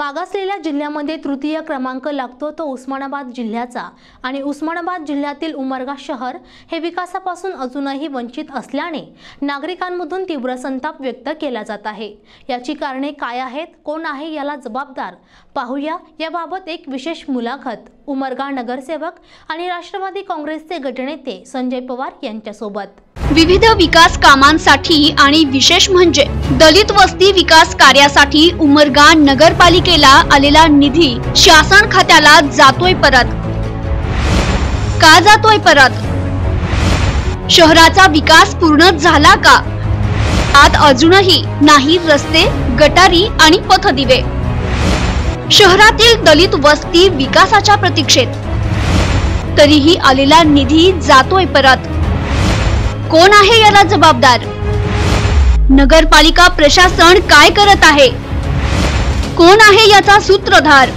मागासलेल्या जिल्ह्यामध्ये तृतीय क्रमांक लागतो तो उस्मानाबाद जिल्ह्याचा. आणि उस्मानाबाद जिल्ह्यातील उमरगा शहर हे विकासापासून अजूनही वंचित असल्याने नागरिकांमधून तीव्र संताप व्यक्त केला जात आहे. याची कारणे काय आहेत? कोण आहे याला जबाबदार? पाहूया. याबाबत एक विशेष मुलाखत. उमरगा नगरसेवक आणि राष्ट्रवादी काँग्रेसचे गटनेते संजय पवार यांच्यासोबत. विविध विकास कामांसाठी आणि विशेष म्हणजे दलित वस्ती विकास कार्यासाठी उमरगा नगरपालिकेला आलेला निधी शासन खात्याला जातोय परत. का जातोय परत? शहराचा विकास पूर्ण झाला का? आत अजूनही नाही रस्ते गटारी आणि पथदिवे. शहरातील दलित वस्ती विकासाच्या प्रतीक्षेत. तरीही आलेला निधी जातोय परत. कोण आहे याला जबाबदार? नगरपालिका प्रशासन काय करत आहे? कोण आहे याचा सूत्रधार?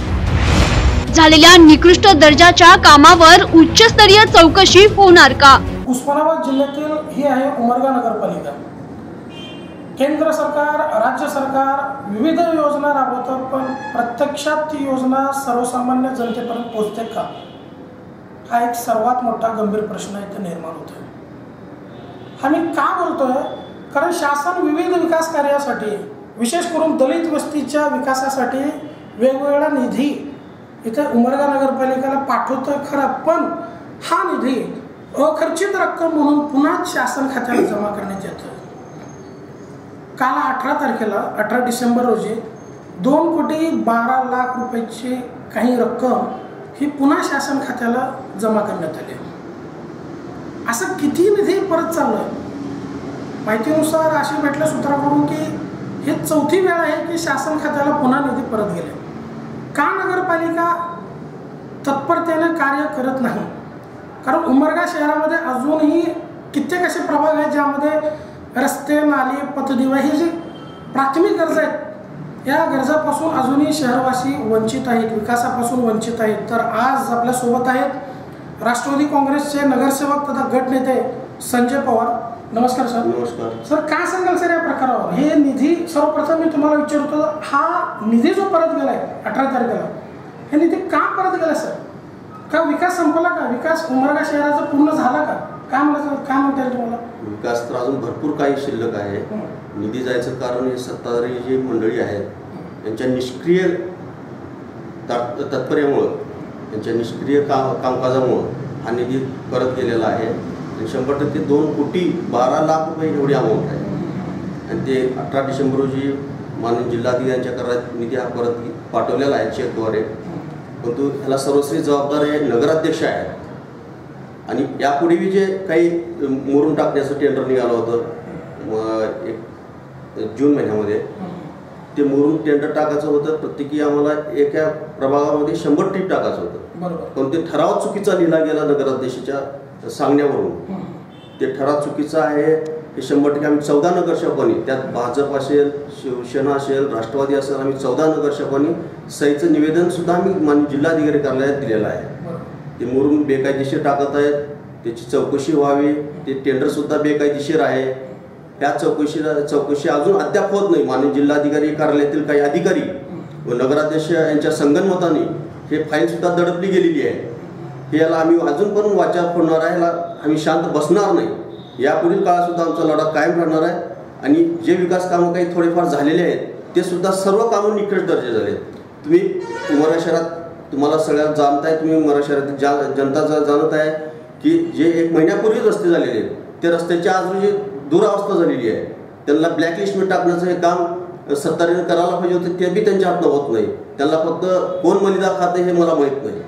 झालेल्या निकृष्ट दर्जाच्या कामावर उच्चस्तरीय चौकशी होणार का? उस्मानाबाद जिल्ह्यातील ही आहे उमरगा नगरपालिका. केंद्र सरकार राज्य सरकार विविध योजना राबवतं पण प्रत्यक्षात ती योजना सर्वसामान्य जनतेपर्यंत पोहोचते का? हा एक सर्वात मोठा गंभीर प्रश्न इथे निर्माण होतो आम्ही का बोलतोय? कारण शासन विविध विकास कार्यासाठी विशेष करून दलित वस्तीच्या विकासासाठी वेगवेगळा निधी इथे उमरगा नगरपालिकेला पाठवतोय खरं पण हा निधी अखर्चित रक्कम म्हणून पुन्हा शासन खात्याला जमा करण्यात येतोय. काल अठरा तारखेला अठरा डिसेंबर रोजी दोन कोटी बारा लाख रुपयाची काही रक्कम ही पुन्हा शासन खात्याला जमा करण्यात आली. असं किती निधी परत चाललं माहितीनुसार अशी भेटल्या सूत्राकडून की हे चौथी वेळ आहे की शासन खात्याला पुन्हा निधी परत गेले. का नगरपालिका तत्परतेने कार्य करत नाही? कारण उमरगा शहरामध्ये अजूनही कित्येक असे प्रभाग आहेत ज्यामध्ये रस्ते नाली पथदिवा ही जी प्राथमिक गरजा आहेत या गरजापासून अजूनही शहरवासी वंचित आहेत विकासापासून वंचित आहेत. तर आज आपल्यासोबत आहेत राष्ट्रवादी काँग्रेसचे नगरसेवक तथा गट नेते संजय पवार. नमस्कार सर. नमस्कार. सर काय सांगाल सर या प्रकारावर? हे निधी सर्वप्रथम मी तुम्हाला विचारतो हा निधी जो परत गेलाय अठरा तारखेला हे निधी का परत गेला सर? का विकास संपला का? विकास उमरगा शहराचा पूर्ण झाला का? काय म्हणायचं काय म्हणता येईल तुम्हाला? विकास तर अजून भरपूर काही शिल्लक आहे. निधी जायचं कारण हे सत्ताधारी जी मंडळी आहेत यांच्या निष्क्रिय तात- तात्पर्यामुळं त्यांच्या निष्क्रिय का कामकाजामुळं हा निधी परत गेलेला आहे. आणि शंभर टक्के दोन कोटी बारा लाख रुपये एवढी अमाऊंट आहे. आणि ते अठरा डिसेंबर रोजी माननीय जिल्हाधिकाऱ्यांच्या करात निधी हा परत पाठवलेला आहे चेकद्वारे. परंतु ह्याला सर्वश्री जबाबदार हे नगराध्यक्ष आहेत. आणि यापुढे जे काही मुरून टाकण्याचं टेंडर निघालं होतं एक जून महिन्यामध्ये ते मुरून टेंडर टाकायचं होतं. प्रत्येकी आम्हाला एका प्रभागामध्ये शंभर टीप टाकायचं होतं. पण ते ठराव चुकीचा लिहिला गेला नगराध्यक्षाच्या सांगण्यावरून. ते ठराव चुकीचं आहे. हे शंभर टक्के आम्ही चौदा नगरसेवकांनी त्यात भाजप असेल शिवसेना असेल राष्ट्रवादी असेल आम्ही चौदा नगरसेवकांनी सहीचं निवेदन सुद्धा आम्ही माननीय जिल्हाधिकारी कार्यालयात दिलेलं आहे. ते मुरुम बेकायदेशीर टाकत आहेत. त्याची चौकशी व्हावी. ते टेंडरसुद्धा बेकायदेशीर आहे. त्या चौकशीला चौकशी अजून अद्याप होत नाही. माननीय जिल्हाधिकारी कार्यालयातील काही अधिकारी व नगराध्यक्ष यांच्या संगनमताने हे फाईलसुद्धा दडपली गेलेली आहे. हे याला आम्ही अजून पण वाचा फोडणार आहे. याला आम्ही शांत बसणार नाही. यापुढील काळातसुद्धा आमचा लढा कायम राहणार आहे. आणि जे विकास कामं काही थोडेफार झालेले आहेत ते सुद्धा सर्व कामं निकट दर्जे झाले आहेत. तुम्ही उमरा शहरात तुम्हाला सगळ्यात आहे तुम्ही उमरा शहरात जा जनता जाणत आहे की जे एक महिन्यापूर्वीच रस्ते झालेले आहेत ते रस्त्याच्या आज दुरावस्था झालेली आहे. त्यांना ब्लॅकलिस्टमध्ये टाकण्याचं हे काम सत्तारीने करायला पाहिजे होतं ते बी त्यांच्या हातनं होत नाही. त्यांना फक्त कोण मलिदा खाते हे मला माहीत नाही.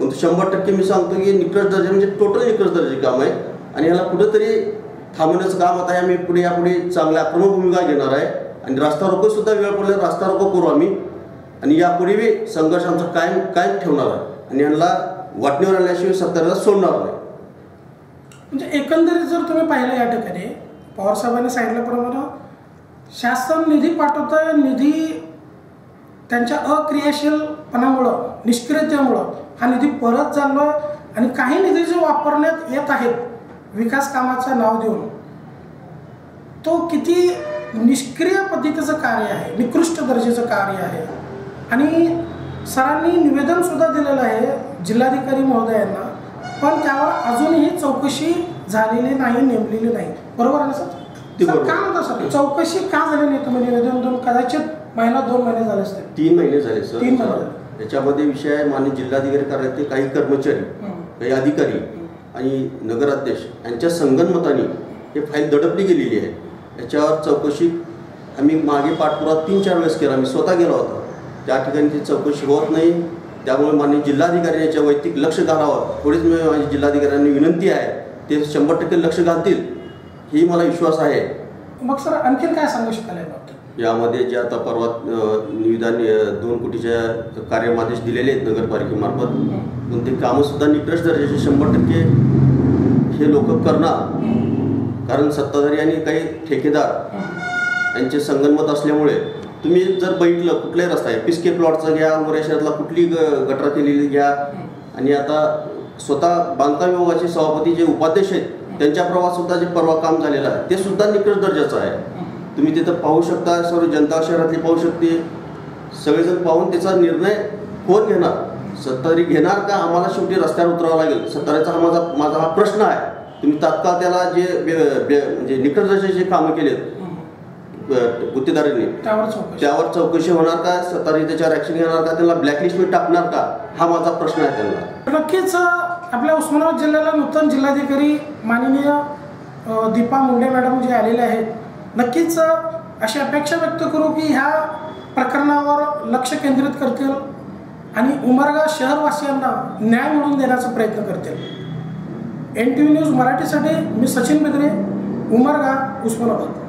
पण शंभर टक्के मी सांगतो की निकृष्ट दर्जा म्हणजे टोटल निकृष्ट दर्जाचे काम आहे. आणि याला कुठंतरी थांबवण्याचं काम आता आहे आम्ही पुढे यापुढे चांगल्या आक्रमक भूमिका घेणार आहे. आणि रास्ता रोको सुद्धा वेळ पडला रास्ता रोको करू आम्ही. आणि यापुढे बी संघर्ष आमचा कायम कायम ठेवणार आहे. आणि यांना वाटणीवर आल्याशिवाय सत्तारीला सोडणार नाही. म्हणजे एकंदरीत जर तुम्ही पाहिलं या ठिकाणी पवार साहेबांनी सांगितल्याप्रमाणे शासन निधी पाठवतं निधी त्यांच्या अक्रियाशीलपणामुळं निष्क्रियतेमुळं हा निधी परत चाललोय आणि काही निधी जे वापरण्यात येत आहेत विकास कामाचं नाव देऊन तो किती निष्क्रिय पद्धतीचं कार्य आहे निकृष्ट दर्जाचं कार्य आहे. आणि सरांनी निवेदन सुद्धा दिलेलं आहे जिल्हाधिकारी महोदयांना पण त्यावर अजूनही चौकशी झालेली नाही नेमलेली नाही. बरोबर आहे ना सर. काय म्हणता सर? चौकशी का झाली नाही? तुम्ही निवेदन देऊन कदाचित महिना दोन महिने झाले असतील. तीन महिने झाले सर. तीन महिने. त्याच्यामध्ये विषय आहे मान्य जिल्हाधिकारी कार्यालयातील काही कर्मचारी. काही अधिकारी आणि नगराध्यक्ष यांच्या संगनमताने हे फाईल दडपली गेलेली आहे. याच्यावर चौकशी आम्ही मागे पाठपुरावा तीन चार वेळेस केला. मी स्वतः गेलो होतो. त्या ठिकाणी ती चौकशी होत नाही. त्यामुळे मान्य जिल्हाधिकारी याच्या वैयक्तिक लक्ष घालावं थोडीच मी माझ्या जिल्हाधिकाऱ्यांनी विनंती आहे ते शंभर टक्के लक्ष घालतील ही मला विश्वास आहे. मग सर आणखीन काय सांगू शकाल यामध्ये जे आता परवा अ, निविदा अ, दोन कोटीच्या कार्यमादेश दिलेले आहेत नगरपालिकेमार्फत पण ते कामंसुद्धा निकृष्ट दर्जाचे शंभर टक्के हे लोक करणार. कारण सत्ताधारी आणि काही ठेकेदार यांचे संगनमत असल्यामुळे तुम्ही जर बघितलं कुठलाही रस्ता आहे पिस्के प्लॉटचा घ्या शहरातला कुठली ग- गटार केलेली घ्या. आणि आता स्वतः बांधकाम विभागाचे सभापती जे उपाध्यक्ष आहेत त्यांच्या प्रवाससुद्धा जे परवा काम झालेलं आहे ते सुद्धा निकृष्ट दर्जाचं आहे. तुम्ही तिथं पाहू शकता सर्व जनता शहरातली पाहू शकते. सगळेजण पाहून त्याचा निर्णय कोण घेणार? सत्ताधारी घेणार का? आम्हाला शेवटी रस्त्यावर उतरावं लागेल. सत्ताधारीचा हा माझा माझा हा प्रश्न आहे. तुम्ही तात्काळ त्याला जे म्हणजे निकृष्ट दर्जाचे कामं केलेत गुत्तेदारांनी. त्यावर चौकशी. होणार का? सत्ताधारी त्याच्यावर ऍक्शन घेणार का? त्याला ब्लॅकलिस्टमध्ये टाकणार का? हा माझा प्रश्न आहे त्यांना. नक्कीच आपल्या उस्मानाबाद जिल्ह्याला नूतन जिल्हाधिकारी माननीय दीपा मुंडे मॅडम जे आलेले आहेत नक्कीच अशी अपेक्षा व्यक्त करू की ह्या प्रकरणावर लक्ष केंद्रित करतील आणि उमरगा शहरवासियांना न्याय मिळवून देण्याचा प्रयत्न करतील. एन टी व्ही न्यूज मराठीसाठी मी सचिन बेदरे उमरगा उस्मानाबाद.